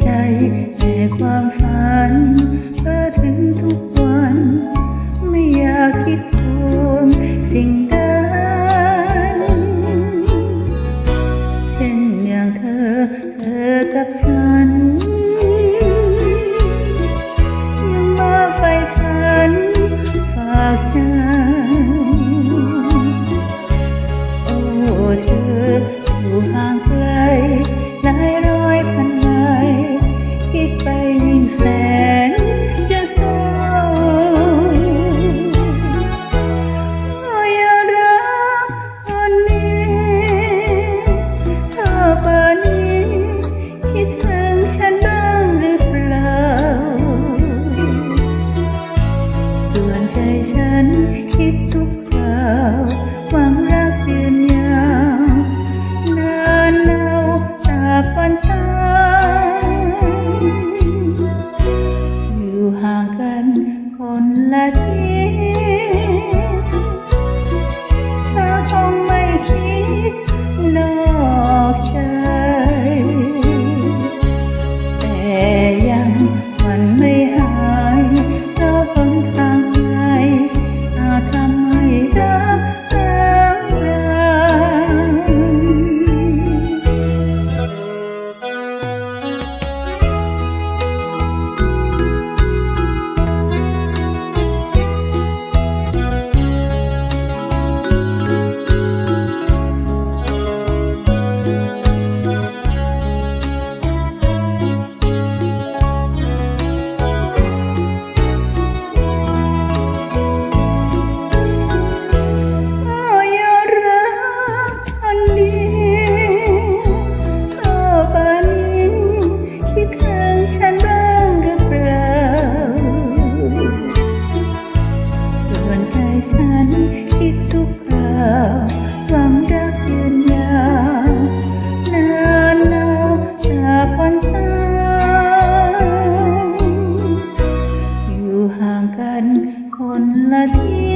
ใจแต่ความฝันเพื่อถึงทุก ใจฉันคิดทุกคราวหวังรักยืนยาวนานเนาตาปันตาอยู่ห่างกันคนละที่ ใจฉันคิดทุกคราวหวังรักยืนยาวนานนาวจากวันตายอยู่ห่างกันคนละที่